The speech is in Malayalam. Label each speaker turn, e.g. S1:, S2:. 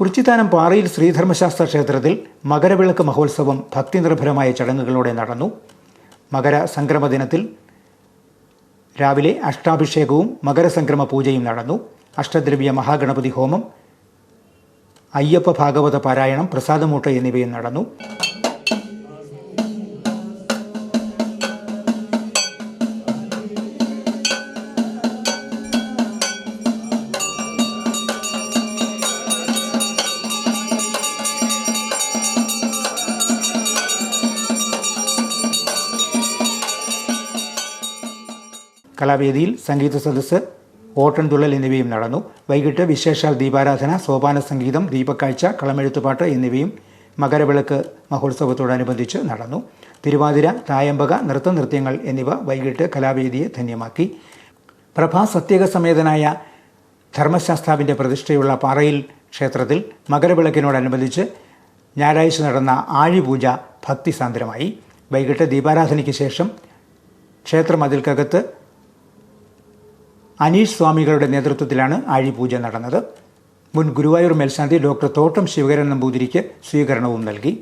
S1: കുറിച്ചിത്താനം പാറയിൽ ശ്രീധർമ്മശാസ്ത്ര ക്ഷേത്രത്തിൽ മകരവിളക്ക് മഹോത്സവം ഭക്തിനിർഭരമായ ചടങ്ങുകളോടെ നടന്നു. മകര സംക്രമ ദിനത്തിൽ രാവിലെ അഷ്ടാഭിഷേകവും മകരസംക്രമ പൂജയും നടന്നു. അഷ്ടദ്രവ്യ മഹാഗണപതി ഹോമം അയ്യപ്പ ഭാഗവത പാരായണം പ്രസാദമൂട്ട എന്നിവയും നടന്നു. കലാവേദിയിൽ സംഗീത സദസ്സ് ഓട്ടൻതുള്ളൽ എന്നിവയും നടന്നു. വൈകിട്ട് വിശേഷാൽ ദീപാരാധന സോപാന സംഗീതം ദീപക്കാഴ്ച കളമെഴുത്തുപാട്ട് എന്നിവയും മകരവിളക്ക് മഹോത്സവത്തോടനുബന്ധിച്ച് നടന്നു. തിരുവാതിര തായമ്പക നൃത്തനൃത്യങ്ങൾ എന്നിവ വൈകിട്ട് കലാവേദിയെ ധന്യമാക്കി. പ്രഭാ സത്യക സമേതനായ ധർമ്മശാസ്താവിന്റെ പ്രതിഷ്ഠയുള്ള പാറയിൽ ക്ഷേത്രത്തിൽ മകരവിളക്കിനോടനുബന്ധിച്ച് ഞായറാഴ്ച നടന്ന ആഴിപൂജ ഭക്തിസാന്ദ്രമായി. വൈകിട്ട് ദീപാരാധനയ്ക്ക് ശേഷം ക്ഷേത്രമതിൽക്കകത്ത് അനീഷ് സ്വാമികളുടെ നേതൃത്വത്തിലാണ് ആഴിപൂജ നടന്നത്. മുൻ ഗുരുവായൂർ മേൽശാന്തി ഡോക്ടർ തോട്ടം ശിവകരൻ നമ്പൂതിരിക്ക് സ്വീകരണവും നൽകി.